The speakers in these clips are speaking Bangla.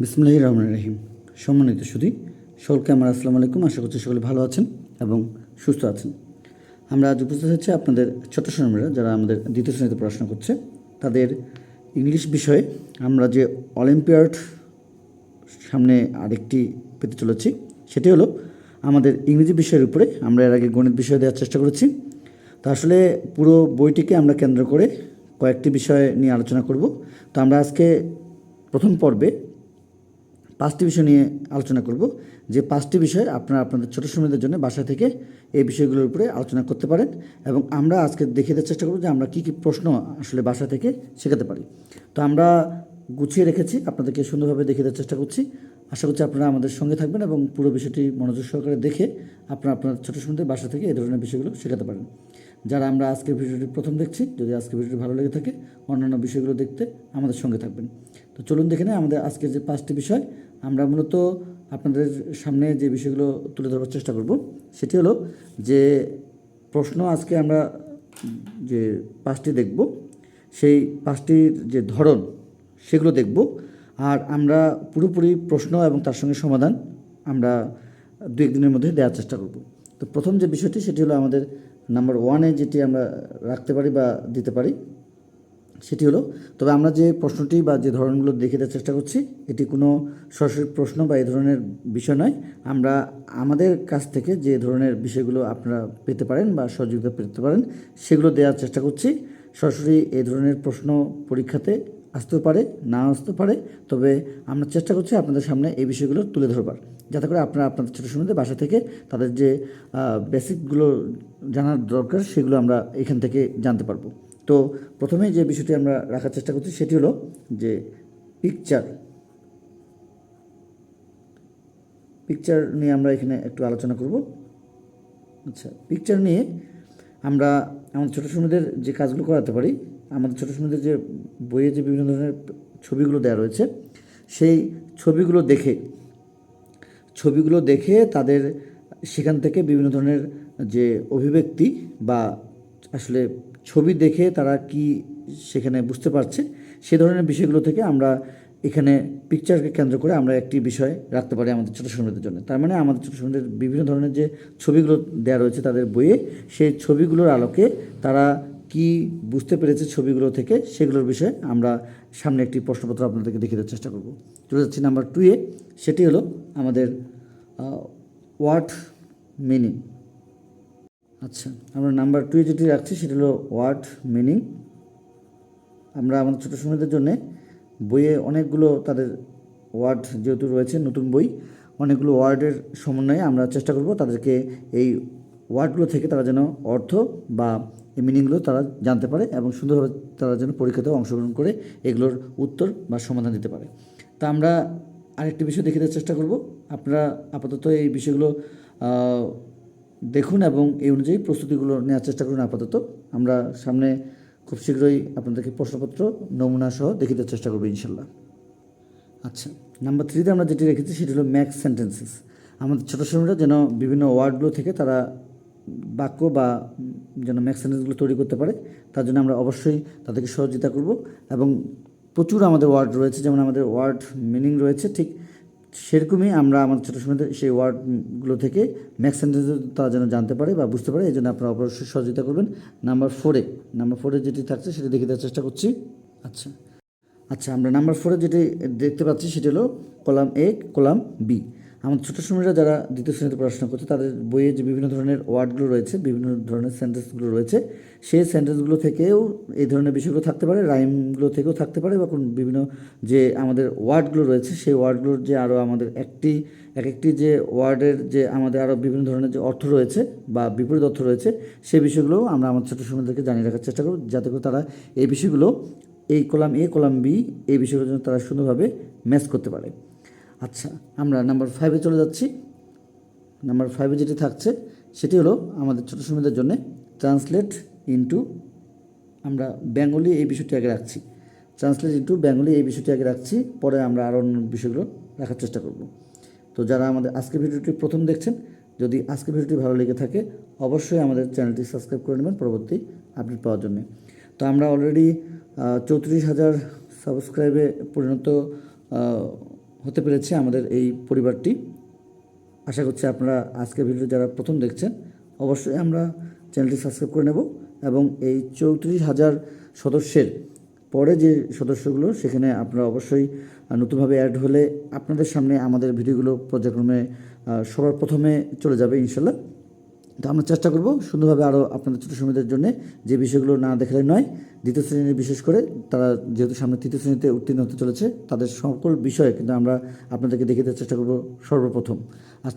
বিসমুল্লাহ রহমান রহিম। সম্মানিত সুধী, সকলকে আমার আসসালামু আলাইকুম। আশা করছি সকলে ভালো আছেন এবং সুস্থ আছেন। আমরা আজ উপস্থিত হচ্ছে আপনাদের ছোট সোনামীরা যারা আমাদের দ্বিতীয় শ্রেণীতে পড়াশোনা করছে। তাদের ইংলিশ বিষয়ে আমরা যে অলিম্পিয়াড সামনে আরেকটি পেতে চলেছি, সেটি হলো আমাদের ইংরেজি বিষয়ের উপরে। আমরা এর আগে গণিত বিষয় দেওয়ার চেষ্টা করেছি। তো আসলে পুরো বইটিকে আমরা কেন্দ্র করে কয়েকটি বিষয় নিয়ে আলোচনা করব। তো আমরা আজকে প্রথম পর্বে পাঁচটি বিষয় নিয়ে আলোচনা করব, যে পাঁচটি বিষয় আপনারা আপনাদের ছোটো সময়দের জন্য বাসা থেকে এই বিষয়গুলোর উপরে আলোচনা করতে পারেন এবং আমরা আজকে দেখিয়ে দেওয়ার চেষ্টা করব যে আমরা কী কী প্রশ্ন আসলে বাসা থেকে শেখাতে পারি। তো আমরা গুছিয়ে রেখেছি, আপনাদেরকে সুন্দরভাবে দেখিয়ে দেওয়ার চেষ্টা করছি। আশা করছি আপনারা আমাদের সঙ্গে থাকবেন এবং পুরো বিষয়টি মনোযোগ সহকারে দেখে আপনারা আপনার ছোটো সময়দের বাসা থেকে এই ধরনের বিষয়গুলো শেখাতে পারেন। যারা আমরা আজকের ভিডিওটি প্রথম দেখছি, যদি আজকের ভিডিওটি ভালো লেগে থাকে, অন্যান্য বিষয়গুলো দেখতে আমাদের সঙ্গে থাকবেন। তো চলুন দেখে নেই আমাদের আজকের যে পাঁচটি বিষয়। আমরা মূলত আপনাদের সামনে যে বিষয়গুলো তুলে ধরার চেষ্টা করব, সেটি হলো যে প্রশ্ন আজকে আমরা যে পাঁচটি দেখব, সেই পাঁচটির যে ধরন সেগুলো দেখব। আর আমরা পুরোপুরি প্রশ্ন এবং তার সঙ্গে সমাধান আমরা দু একদিনের মধ্যে দেওয়ার চেষ্টা করব। তো প্রথম যে বিষয়টি, সেটি হলো আমাদের নাম্বার ওয়ানে যেটি আমরা রাখতে পারি বা দিতে পারি। সেটি হলো, তবে আমরা যে প্রশ্নটি বা যে ধরনগুলো দেখে দেওয়ার চেষ্টা করছি, এটি কোনো সরাসরি প্রশ্ন বা এই ধরনের বিষয় নয়। আমরা আমাদের কাছ থেকে যে ধরনের বিষয়গুলো আপনারা পেতে পারেন বা সহযোগিতা পেতে পারেন, সেগুলো দেওয়ার চেষ্টা করছি। সরাসরি এই ধরনের প্রশ্ন পরীক্ষাতে আসতেও পারে না আসতে পারে, তবে আমরা চেষ্টা করছি আপনাদের সামনে এই বিষয়গুলো তুলে ধরবার। যাতে করে আপনারা আপনাদের ছোটো সময়তে বাসা থেকে তাদের যে বেসিকগুলো জানার দরকার, সেগুলো আমরা এখান থেকে জানতে পারব। তো প্রথমে যে বিষয়টি আমরা রাখার চেষ্টা করছি সেটি হলো যে পিকচার পিকচার নিয়ে আমরা এখানে একটু আলোচনা করব। আচ্ছা পিকচার নিয়ে আমরা আমাদের ছোটো সময়দের যে কাজগুলো করাতে পারি, আমাদের ছোটো সময়দের যে বইয়ে যে বিভিন্ন ধরনের ছবিগুলো দেওয়া রয়েছে, সেই ছবিগুলো দেখে ছবিগুলো দেখে তাদের সেখান থেকে বিভিন্ন ধরনের যে অভিব্যক্তি বা আসলে ছবি দেখে তারা কি সেখানে বুঝতে পারছে, সে ধরনের বিষয়গুলো থেকে আমরা এখানে পিকচারকে কেন্দ্র করে আমরা একটি বিষয় রাখতে পারি আমাদের ছোটো সময়দের জন্য। তার মানে আমাদের ছোটো সময়দের বিভিন্ন ধরনের যে ছবিগুলো দেওয়া রয়েছে তাদের বইয়ে, সেই ছবিগুলোর আলোকে তারা কি বুঝতে পেরেছে ছবিগুলো থেকে, সেগুলোর বিষয়ে আমরা সামনে একটি প্রশ্নপত্র আপনাদেরকে দেখিয়ে দেওয়ার চেষ্টা করব। চলে যাচ্ছি নাম্বার টুয়ে সেটি হলো আমাদের ওয়ার্ড মিনিং আচ্ছা আমরা নাম্বার টুয়ে যেটি রাখছি সেটি হলো ওয়ার্ড মিনিং আমরা আমাদের ছোটো সময়দের জন্যে বইয়ে অনেকগুলো তাদের ওয়ার্ড যেহেতু রয়েছে, নতুন বই, অনেকগুলো ওয়ার্ডের সমন্বয়ে আমরা চেষ্টা করব তাদেরকে এই ওয়ার্ডগুলো থেকে তারা যেন অর্থ বা এই মিনিংগুলো তারা জানতে পারে এবং সুন্দরভাবে তারা যেন পরীক্ষাতেও অংশগ্রহণ করে এগুলোর উত্তর বা সমাধান দিতে পারে। তা আমরা আরেকটি বিষয় দেখে দেওয়ার চেষ্টা করব। আপনারা আপাতত এই বিষয়গুলো দেখুন এবং এই অনুযায়ী প্রস্তুতিগুলো নেওয়ার চেষ্টা করুন আপাতত। আমরা সামনে খুব শীঘ্রই আপনাদেরকে প্রশ্নপত্র, নমুনা সহ দেওয়ার চেষ্টা করব ইনশাল্লাহ। আচ্ছা নাম্বার থ্রিতে আমরা যেটি রেখেছি সেটি হলো ম্যাক্স সেন্টেন্সেস। আমাদের ছোটো সময়রা যেন বিভিন্ন ওয়ার্ডগুলো থেকে তারা বাক্য বা যেন ম্যাক্স সেন্টেন্সগুলো তৈরি করতে পারে, তার জন্য আমরা অবশ্যই তাদেরকে সহযোগিতা করব। এবং প্রচুর আমাদের ওয়ার্ড রয়েছে, যেমন আমাদের ওয়ার্ড মিনিং রয়েছে, ঠিক সেরকমই আমরা আমাদের ছোটো সময়তে সেই ওয়ার্ডগুলো থেকে ম্যাক্স সেন্টেন্স তারা যেন জানতে পারে বা বুঝতে পারে এই জন্য আপনারা অবশ্যই সহযোগিতা করবেন। নাম্বার ফোরে নাম্বার ফোরে যেটি থাকছে সেটি দেখে দেওয়ার চেষ্টা করছি। আচ্ছা আচ্ছা আমরা নাম্বার ফোরে যেটি দেখতে পাচ্ছি সেটি হলো কলাম এ কলাম বি। আমাদের ছোটো সময়রা যারা দ্বিতীয় শ্রেণীতে পড়াশোনা করছে, তাদের বইয়ে যে বিভিন্ন ধরনের ওয়ার্ডগুলো রয়েছে, বিভিন্ন ধরনের সেন্টেন্সগুলো রয়েছে, সেই সেন্টেন্সগুলো থেকেও এই ধরনের বিষয়গুলো থাকতে পারে, রাইমগুলো থেকেও থাকতে পারে বা কোন বিভিন্ন যে আমাদের ওয়ার্ডগুলো রয়েছে, সেই ওয়ার্ডগুলোর যে আরও আমাদের একটি এক একটি যে ওয়ার্ডের যে আমাদের আরও বিভিন্ন ধরনের যে অর্থ রয়েছে বা বিপরীত অর্থ রয়েছে সেই বিষয়গুলোও আমরা আমাদের ছোটো সময়দেরকে জানিয়ে রাখার চেষ্টা করব, যাতে করে তারা এই বিষয়গুলো, এই কলাম এ, কলাম বি, এই বিষয়গুলোর জন্য তারা সুন্দরভাবে ম্যাচ করতে পারে। আচ্ছা আমরা নাম্বার ফাইভে চলে যাচ্ছি। নাম্বার ফাইভে যেটি থাকছে, সেটি হলো আমাদের ছোটো সময়দের জন্য ট্রান্সলেট ইন্টু আমরা বেঙ্গলি এই বিষয়টি আগে রাখছি। ট্রান্সলেট ইন্টু বেঙ্গলি এই বিষয়টি আগে রাখছি, পরে আমরা আরও অন্য বিষয়গুলো রাখার চেষ্টা করব। তো যারা আমাদের আজকের ভিডিওটি প্রথম দেখছেন, যদি আজকের ভিডিওটি ভালো লেগে থাকে, অবশ্যই আমাদের চ্যানেলটি সাবস্ক্রাইব করে নেবেন পরবর্তী আপডেট পাওয়ার জন্য। তো আমরা অলরেডি চৌত্রিশ হাজার সাবস্ক্রাইবে পরিণত হতে পেরেছে আমাদের এই পরিবারটি। আশা করছি আপনারা আজকের ভিডিও যারা প্রথম দেখছেন, অবশ্যই আমরা চ্যানেলটি সাবস্ক্রাইব করে নেব এবং এই চৌত্রিশ হাজার সদস্যের পরে যে সদস্যগুলো, সেখানে আপনারা অবশ্যই নতুনভাবে অ্যাড হলে আপনাদের সামনে আমাদের ভিডিওগুলো পর্যায়ক্রমে সবার প্রথমে চলে যাবে ইনশাল্লাহ। তো আমরা চেষ্টা করব সুন্দরভাবে আরও আপনাদের ছোটো সময়দের জন্য যে বিষয়গুলো না দেখালে নয়, দ্বিতীয় শ্রেণির বিশেষ করে তারা যেহেতু সামনে তৃতীয় শ্রেণীতে উত্তীর্ণ হতে চলেছে, তাদের সকল বিষয়ে কিন্তু আমরা আপনাদেরকে দেওয়ার চেষ্টা করব সর্বপ্রথম। আর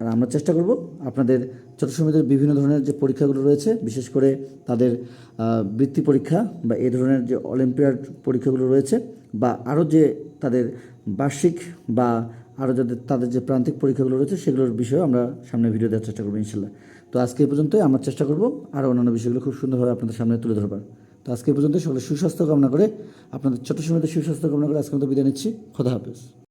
আর আমরা চেষ্টা করব আপনাদের ছোটো সময়দের বিভিন্ন ধরনের যে পরীক্ষাগুলো রয়েছে, বিশেষ করে তাদের বৃত্তি পরীক্ষা বা এই ধরনের যে অলিম্পিয়াড পরীক্ষাগুলো রয়েছে বা আরও যে তাদের বার্ষিক বা আরও যাদের, তাদের যে প্রান্তিক পরীক্ষাগুলো রয়েছে, সেগুলোর বিষয়ে আমরা সামনে ভিডিও দেওয়ার চেষ্টা করব ইনশাল্লাহ। তো আজকে এই পর্যন্তই, আমরা চেষ্টা করব আরও অন্যান্য বিষয়গুলো খুব সুন্দরভাবে আপনাদের সামনে তুলে ধরবার। তো আজকে পর্যন্ত সকলে সুস্বাস্থ্য কামনা করে, আপনাদের ছোটো সময়তে সুস্বাস্থ্য কামনা করে আজকে মতো বিদায় নিচ্ছি। খোদা হাফেজ।